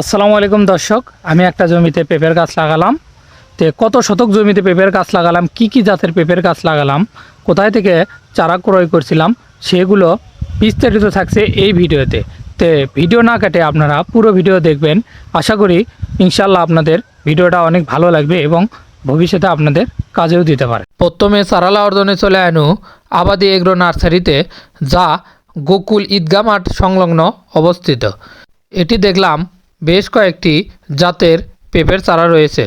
আসসালামু আলাইকুম দর্শক, আমি একটা জমিতে পেঁপের গাছ লাগালাম। তে কত শতক জমিতে পেঁপের গাছ লাগালাম, কি কি জাতের পেঁপের গাছ লাগালাম, কোথায় থেকে চারা ক্রয় করছিলাম, সেগুলো বিস্তারিত থাকছে এই ভিডিওতে। তে ভিডিও না কাটে আপনারা পুরো ভিডিও দেখবেন। আশা করি ইনশাল্লাহ আপনাদের ভিডিওটা অনেক ভালো লাগবে এবং ভবিষ্যতে আপনাদের কাজেও দিতে পারে। প্রথমে সারালা অর্জনে চলে আনু আবাদি এগ্রো নার্সারিতে, যা গোকুল ঈদগাহ মাঠ সংলগ্ন অবস্থিত। এটি দেখলাম বেশ কয়েকটি জাতের পেঁপের চারা রয়েছে।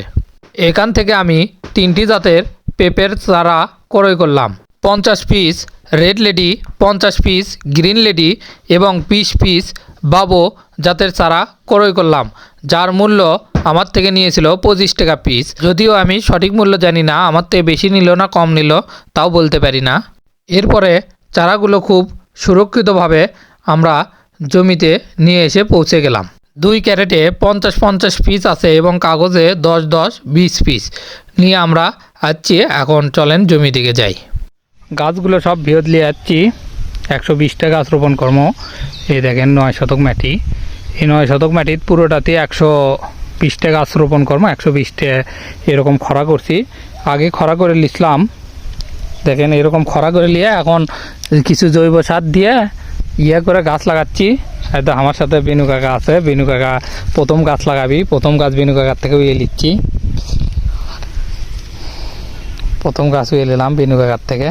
এখান থেকে আমি তিনটি জাতের পেঁপের চারা ক্রয় করলাম। পঞ্চাশ পিস রেড লেডি, পঞ্চাশ পিস গ্রিন লেডি এবং পিস পিস বাবো জাতের চারা ক্রয় করলাম, যার মূল্য আমার থেকে নিয়েছিল পঁচিশ টাকা পিস। যদিও আমি সঠিক মূল্য জানি না, আমার থেকে বেশি নিল না, কম নিল, তাও বলতে পারি না। এরপরে চারাগুলো খুব সুরক্ষিতভাবে আমরা জমিতে নিয়ে এসে পৌঁছে গেলাম। দুই ক্যারেটে পঞ্চাশ পঞ্চাশ পিস আছে এবং কাগজে দশ দশ বিশ পিস নিয়ে আমরা আসছি, এখন চলেন জমি দিকে যাই। গাছগুলো সব ভিয়ত নিয়ে যাচ্ছি একশো বিশটা গাছ রোপণ কর্ম এই দেখেন নয় শতক মাটি। এই নয় শতক মাটির পুরোটাতে একশো বিশটা গাছ রোপণ কর্ম একশো বিশটা এরকম খরা করছি। আগে খরা করে লিখলাম দেখেন এরকম খরা করে নিয়ে এখন কিছু জৈব সার দিয়ে ইয়ে করে গাছ লাগাচ্ছি। তো আমার সাথে বিনু কাকা আছে। বিনু কাকা প্রথম গাছ লাগাবি। প্রথম গাছ বিনু কাকার থেকে উইয়ে নিচ্ছি প্রথম গাছ উইয়ে নিলাম বিনু কাকার থেকে।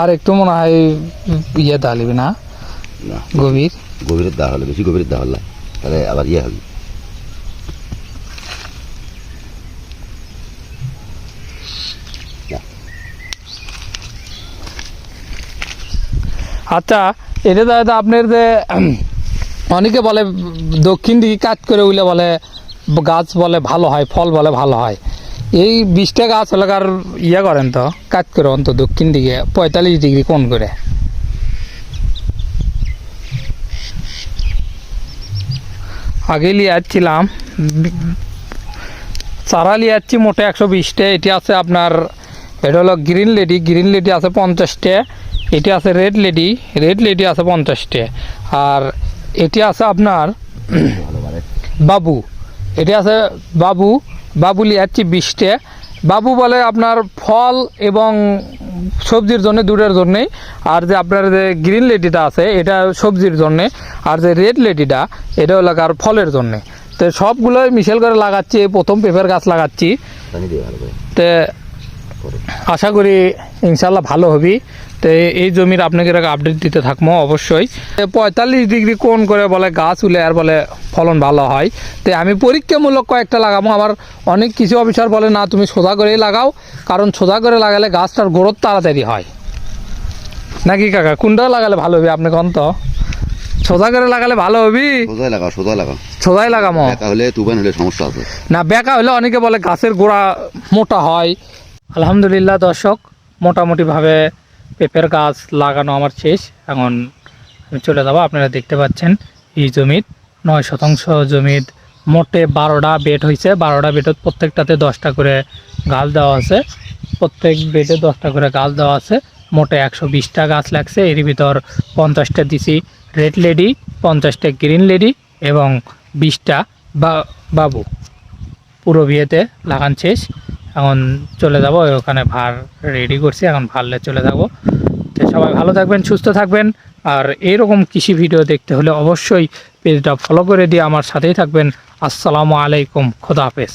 আর একটু মনে হয় ইয়ে দালিবি না? না। গভীর? গভীরের দা হলে বেশি গভীরের দা হলে তাহলে আবার ইয়ে হবে। আচ্ছা এটা দাদা আপনার যে, অনেকে বলে, দক্ষিণ দিকে কাজ করে উইলে বলে, গাছ বলে ভালো হয়, ফল বলে ভালো হয়। এই বিশটা গাছ এলাকার ইয়ে করেন তো, কাজ করে অন্ত দক্ষিণ দিকে, পঁয়তাল্লিশ ডিগ্রি কোন করে। আগে নিয়ে যাচ্ছিলাম চারা নিয়ে যাচ্ছি মোটে একশো বিশটা, এটি আছে আপনার, এটা হলো গ্রিন লেডি গ্রিন লেডি আছে পঞ্চাশটা। এটি আছে রেড লেডি রেড লেডি আছে পঞ্চাশটা। আর এটি আছে আপনার বাবু। এটি আছে বাবু বাবু নিয়ে যাচ্ছি বিশটা। বাবু বলে আপনার ফল এবং সবজির জন্য দুটোর জন্যেই। আর যে আপনার যে গ্রিন লেডিটা আছে এটা সবজির জন্যে। আর যে রেড লেডিটা এটা হলো আর ফলের জন্যে। তো সবগুলোই মিশেল করে লাগাচ্ছি প্রথম পেঁপের গাছ লাগাচ্ছি। তো আশা করি ইনশাল্লাহ ভালো হবি। তো এই জমির আপনাকে আপডেট দিতে থাকব অবশ্যই। পঁয়তাল্লিশ ডিগ্রি কোন করে বলে গাছ উলে আর বলে ফলন ভালো হয়। তো আমি পরীক্ষামূলক কয়েকটা লাগাবো আবার অনেক কিছু অফিসার বলে না তুমি সোজা করেই লাগাও। কারণ সোজা করে লাগালে গাছটার গ্রোথ তাড়াতাড়ি হয়। নাকি কাকা? কোনটা লাগালে ভালো হবে? আপনি কন তো? সোজা করে লাগালে ভালো হবি? সোজাই লাগাও সোজা লাগাও। সোজাই লাগামো? একা হলে তুবান হলে সমস্যা আছে। না বেঁকা হলে অনেকে বলে গাছের গোড়া মোটা হয়। আলহামদুলিল্লাহ দর্শক, মোটামুটিভাবে পেঁপের গাছ লাগানো আমার শেষ। এখন আমি চলে যাব। আপনারা দেখতে পাচ্ছেন এই জমির নয় শতাংশ জমির মোটে বারোটা বেড হয়েছে। বারোটা বেডত প্রত্যেকটাতে দশটা করে গাছ দেওয়া আছে। প্রত্যেক বেডে দশটা করে গাছ দেওয়া আছে। মোটে একশো বিশটা গাছ লাগছে। এর ভিতর পঞ্চাশটা দিছি রেড লেডি, পঞ্চাশটা গ্রিন লেডি এবং বিশটা বাবু। পুরো বিয়েতে লাগান শেষ। এখন চলে যাব, ওখানে ভার রেডি করছি, এখন ভারলে চলে যাব। তো সবাই ভালো থাকবেন, সুস্থ থাকবেন, আর এরকম কৃষি ভিডিও দেখতে হলে অবশ্যই পেজটা ফলো করে দিয়ে আমার সাথেই থাকবেন। আসসালামু আলাইকুম, খোদা হাফেজ।